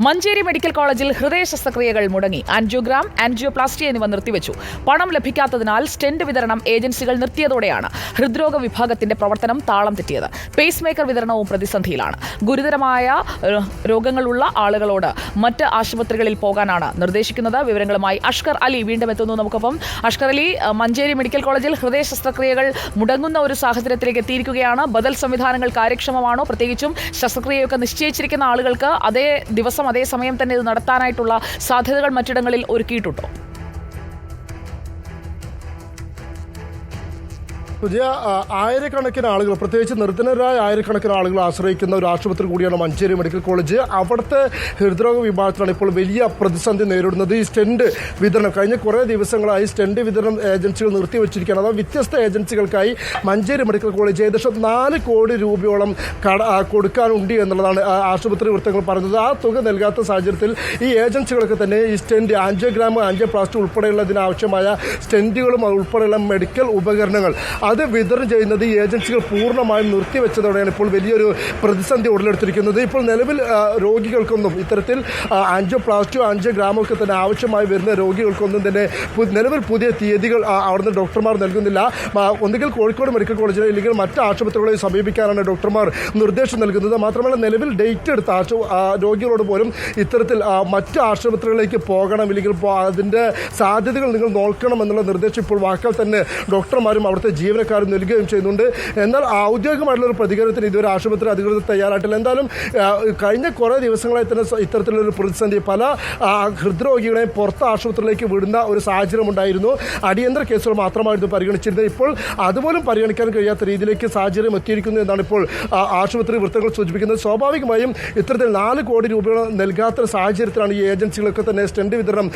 Manjeri medical കോളേജിൽ ഹൃദയ ശസ്ത്രക്രിയകൾ മുടങ്ങി. ആൻജിയോഗ്രാം ആൻജിയോപ്ലാസ്റ്റി എന്നിവ നിർത്തിവെച്ചു. പണം ലഭിക്കാത്തതിനാൽ സ്റ്റെന്റ് വിതരണം ഏജൻസികൾ നിർത്തിയതോടെയാണ് ഹൃദ്രോഗ വിഭാഗത്തിന്റെ പ്രവർത്തനം താളം തെറ്റിയത്. പേസ് മേക്കർ വിതരണവും പ്രതിസന്ധിയിലാണ്. ഗുരുതരമായ രോഗങ്ങളുള്ള ആളുകളോട് മറ്റ് ആശുപത്രികളിൽ പോകാനാണ് നിർദ്ദേശിക്കുന്നത്. വിവരങ്ങളുമായി അഷ്കർ അലി വീണ്ടും എത്തുന്നു. നമുക്കൊപ്പം അഷ്കർ അലി മഞ്ചേരി മെഡിക്കൽ കോളേജിൽ ഹൃദയ ശസ്ത്രക്രിയകൾ മുടങ്ങുന്ന ഒരു സാഹചര്യത്തിലേക്ക് എത്തിയിരിക്കുകയാണ്. ബദൽ സംവിധാനങ്ങൾ കാര്യക്ഷമമാണോ? പ്രത്യേകിച്ചും ശസ്ത്രക്രിയയൊക്കെ നിശ്ചയിച്ചിരിക്കുന്ന ആളുകൾക്ക് അതേ ദിവസം അതേ സമയം തന്നെ ഇത് നടത്താനായിട്ടുള്ള സാധ്യതകൾ മറ്റിടങ്ങളിൽ ഒരുക്കിയിട്ടുണ്ടോ? പുതിയ ആയിരക്കണക്കിന് ആളുകൾ പ്രത്യേകിച്ച് നിർധനരായ ആയിരക്കണക്കിന് ആളുകൾ ആശ്രയിക്കുന്ന ഒരു ആശുപത്രി കൂടിയാണ് മഞ്ചേരി മെഡിക്കൽ കോളേജ്. അവിടുത്തെ ഹൃദ്രോഗ വിഭാഗത്തിലാണ് ഇപ്പോൾ വലിയ പ്രതിസന്ധി നേരിടുന്നത്. ഈ സ്റ്റെൻഡ് വിതരണം കഴിഞ്ഞ കുറേ ദിവസങ്ങളായി സ്റ്റെൻഡ് വിതരണം ഏജൻസികൾ നിർത്തിവെച്ചിരിക്കുകയാണ്. അഥവാ വ്യത്യസ്ത ഏജൻസികൾക്കായി മഞ്ചേരി മെഡിക്കൽ കോളേജ് ഏകദേശം നാല് കോടി രൂപയോളം കൊടുക്കാനുണ്ട് എന്നുള്ളതാണ് ആശുപത്രി വൃത്തങ്ങൾ പറഞ്ഞത്. ആ തുക നൽകാത്ത സാഹചര്യത്തിൽ ഈ ഏജൻസികളൊക്കെ തന്നെ ഈ സ്റ്റെൻഡ് ആൻജിയോഗ്രാം ആൻജിയോപ്ലാസ്റ്റി ഉൾപ്പെടെയുള്ളതിനാവശ്യമായ സ്റ്റെന്റുകളും ഉൾപ്പെടെയുള്ള മെഡിക്കൽ ഉപകരണങ്ങൾ അത് വിതരണം ചെയ്യുന്നത് ഈ ഏജൻസികൾ പൂർണമായും നിർത്തിവെച്ചതോടെയാണ് ഇപ്പോൾ വലിയൊരു പ്രതിസന്ധി ഉടലെടുത്തിരിക്കുന്നത്. ഇപ്പോൾ നിലവിൽ രോഗികൾക്കൊന്നും ഇത്തരത്തിൽ ആൻജിയോപ്ലാസ്റ്റിയോ ആൻജിയോഗ്രാമോ ഒക്കെ തന്നെ ആവശ്യമായി വരുന്ന രോഗികൾക്കൊന്നും തന്നെ നിലവിൽ പുതിയ തീയതികൾ അവിടുന്ന് ഡോക്ടർമാർ നൽകുന്നില്ല. ഒന്നുകിൽ കോഴിക്കോട് മെഡിക്കൽ കോളേജിലോ ഇല്ലെങ്കിൽ മറ്റ് ആശുപത്രികളെ സമീപിക്കാനാണ് ഡോക്ടർമാർ നിർദ്ദേശം നൽകുന്നത്. മാത്രമല്ല നിലവിൽ ഡേറ്റ് എടുത്ത ആശു രോഗികളോട് പോലും ഇത്തരത്തിൽ മറ്റ് ആശുപത്രികളിലേക്ക് പോകണം ഇല്ലെങ്കിൽ അതിന്റെ സാധ്യതകൾ നിങ്ങൾ നോക്കണം എന്നുള്ള നിർദ്ദേശം ഇപ്പോൾ വാക്കാൽ തന്നെ ഡോക്ടർമാരും അവിടുത്തെ ജീവനക്കാരും നൽകുകയും ചെയ്യുന്നുണ്ട്. എന്നാൽ ഔദ്യോഗികമായിട്ടുള്ള ഒരു പ്രതികരണത്തിന് ഇതുവരെ ആശുപത്രി അധികൃതർ തയ്യാറായിട്ടില്ല. എന്തായാലും കഴിഞ്ഞ കുറേ ദിവസങ്ങളായി തന്നെ ഇത്തരത്തിലൊരു പ്രതിസന്ധി പല ഹൃദ്രോഗികളെയും പുറത്ത് ആശുപത്രിയിലേക്ക് വിടുന്ന ഒരു സാഹചര്യം ഉണ്ടായിരുന്നു. അടിയന്തര കേസുകൾ മാത്രമായിരുന്നു പരിഗണിച്ചിരുന്നത്. ഇപ്പോൾ അതുപോലും പരിഗണിക്കാൻ കഴിയാത്ത രീതിയിലേക്ക് സാഹചര്യം എത്തിയിരിക്കുന്നു എന്നാണ് ഇപ്പോൾ ആശുപത്രി വൃത്തങ്ങൾ സൂചിപ്പിക്കുന്നത്. സ്വാഭാവികമായും ഇത്തരത്തിൽ നാല് കോടി രൂപ നൽകാത്ത സാഹചര്യത്തിലാണ് ഈ ഏജൻസികളൊക്കെ തന്നെ സ്റ്റെൻഡ് വിതരണം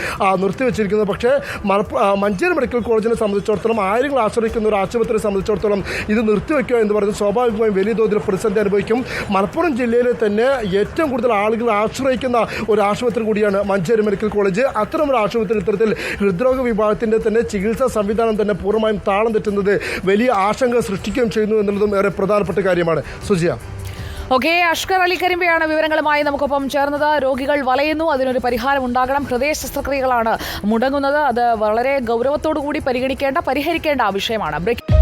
നിർത്തിവെച്ചിരിക്കുന്നത്. പക്ഷേ മലപ്പുറം മഞ്ചേരി മെഡിക്കൽ കോളേജിനെ സംബന്ധിച്ചിടത്തോളം ആയിരങ്ങൾ ആശ്രയിക്കുന്ന ഒരു ആശുപത്രിയെ സംബന്ധിച്ചിടത്തോളം ഇത് നിർത്തിവെക്കുക എന്ന് പറയുന്നത് സ്വാഭാവികമായും വലിയ തോതിൽ പ്രതിസന്ധി അനുഭവിക്കും. മലപ്പുറം ജില്ലയിലെ തന്നെ ഏറ്റവും കൂടുതൽ ആളുകൾ ആശ്രയിക്കുന്ന ഒരു ആശുപത്രി കൂടിയാണ് മഞ്ചേരി മെഡിക്കൽ കോളേജ്. അത്തരം ഒരു ആശുപത്രി ഇത്തരത്തിൽ ഹൃദ്രോഗ വിഭാഗത്തിന്റെ തന്നെ ചികിത്സാ സംവിധാനം തന്നെ പൂർണമായും താളം തെറ്റുന്നത് വലിയ ആശങ്ക സൃഷ്ടിക്കുകയും ചെയ്യുന്നു എന്നുള്ളതും ഏറെ പ്രധാനപ്പെട്ട കാര്യമാണ്. സുജിയ. ഓക്കെ അഷ്കർ അലി കരിമ്പയാണ് വിവരങ്ങളുമായി നമുക്കൊപ്പം ചേർന്നത്. രോഗികൾ വലയുന്നു അതിനൊരു പരിഹാരം ഉണ്ടാകണം. ഹൃദയ ശസ്ത്രക്രിയകളാണ് മുടങ്ങുന്നത്. അത് വളരെ ഗൗരവത്തോടു കൂടി പരിഗണിക്കേണ്ട പരിഹരിക്കേണ്ട വിഷയമാണ്. ബ്രേക്ക്